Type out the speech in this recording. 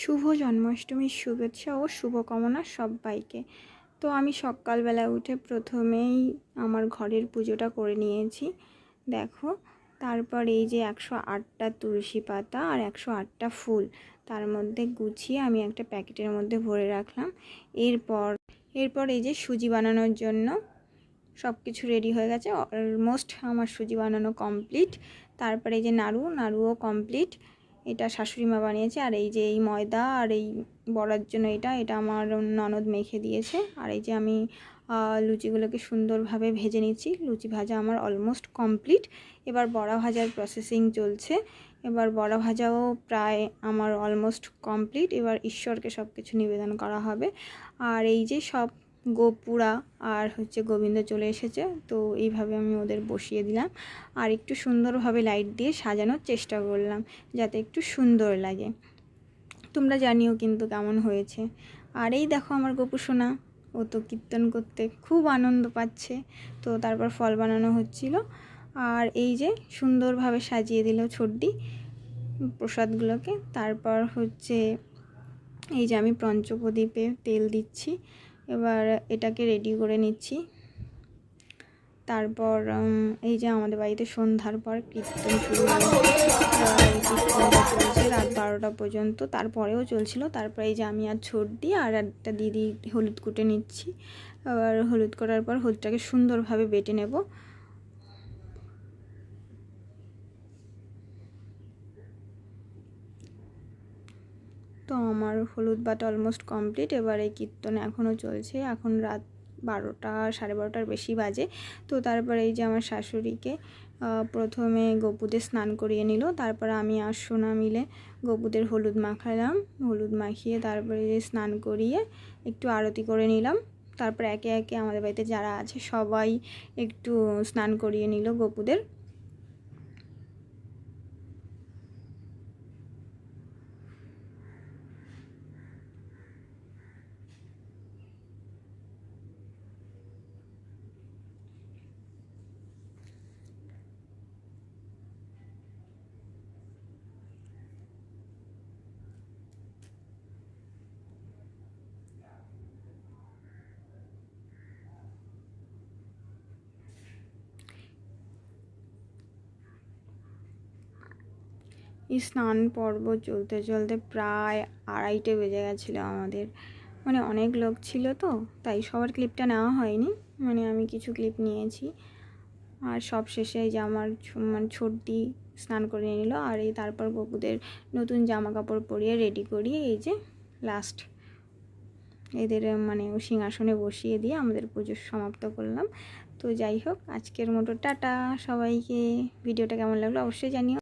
শুভ জন্মাষ্টমীর শুভেচ্ছা ও শুভকামনা সবাইকে। তো আমি সকালবেলা উঠে প্রথমেই আমার ঘরের পুজোটা করে নিয়েছি। দেখো, তারপর এই যে একশো আটটা তুলসী পাতা আর একশো আটটা ফুল, তার মধ্যে গুছিয়ে আমি একটা প্যাকেটের মধ্যে ভরে রাখলাম। এরপর এরপর এই যে সুজি বানানোর জন্য সব কিছু রেডি হয়ে গেছে। অলমোস্ট আমার সুজি বানানো কমপ্লিট। তারপরে এই যে নাড়ু, নাড়ুও কমপ্লিট। এটা শাশুড়ি মা বানিয়েছে, আর এই যে এই ময়দা আর এই বড়ার জন্য এটা এটা আমার ননদ মেখে দিয়েছে। আর এই যে আমি লুচিগুলোকে সুন্দরভাবে ভেজে নিচ্ছি। লুচি ভাজা আমার অলমোস্ট কমপ্লিট এবার বড়া ভাজার প্রসেসিং চলছে। এবার বড়া ভাজাও প্রায় আমার অলমোস্ট কমপ্লিট এবার ঈশ্বরকে সব কিছু নিবেদন করা হবে। আর এই যে সব গোপুরা আর হচ্ছে গোবিন্দ চলে এসেছে। তো এইভাবে আমি ওদের বসিয়ে দিলাম। আর একটু সুন্দরভাবে লাইট দিয়ে সাজানোর চেষ্টা করলাম, যাতে একটু সুন্দর লাগে। তোমরা জানিও কিন্তু কেমন হয়েছে। আর এই দেখো আমার গোপু সোনা, ও তো কীর্তন করতে খুব আনন্দ পাচ্ছে। তো তারপর ফল বানানো হচ্ছিল। আর এই যে সুন্দরভাবে সাজিয়ে দিল ছোট্টি প্রসাদগুলোকে। তারপর হচ্ছে এই যে আমি পঞ্চপ্রদীপে তেল দিচ্ছি। এবার এটাকে রেডি করে নিচ্ছি। তারপর এই যে আমাদের বাড়িতে সন্ধ্যার পর কীর্তন শুরু চলছে রাত বারোটা পর্যন্ত। তারপরেও চলছিল। তারপর এই যে আমি আর ছোট দিই আর একটা দিদি হলুদ কুটে নিচ্ছি। আবার হলুদ করার পর হলুদটাকে সুন্দরভাবে বেটে নেব। তো আমার হলুদ বাটা অলমোস্ট কমপ্লিট এবার এই কীর্তন এখনও চলছে। এখন রাত বারোটা, সাড়ে বারোটার বেশি বাজে। তো তারপরে এই যে আমার শাশুড়িকে প্রথমে গপুদের স্নান করিয়ে নিল, তারপরে আমি আর সোনা মিলে গপুদের হলুদ মাখালাম, হলুদ মাখিয়ে তারপরে স্নান করিয়ে একটু আরতি করে নিলাম। তারপর একে একে আমাদের বাড়িতে যারা আছে সবাই একটু স্নান করিয়ে নিল গপুদের। স্নান পর্ব চলতে চলতে প্রায় আড়াইটে বেজে গেছিল আমাদের। মানে অনেক লোক ছিল তো, তাই সবার ক্লিপটা নেওয়া হয়নি। মানে আমি কিছু ক্লিপ নিয়েছি। আর সব শেষে যে আমার মানে ছোটটি স্নান করে নিল আর এই তারপর গপুদের নতুন জামা কাপড় পরিয়ে রেডি করিয়ে এই যে লাস্ট এদের মানে সিংহাসনে বসিয়ে দিয়ে আমাদের পুজো সমাপ্ত করলাম। তো যাই হোক, আজকের মতো টাটা সবাইকে। ভিডিওটা কেমন লাগল অবশ্যই জানিও।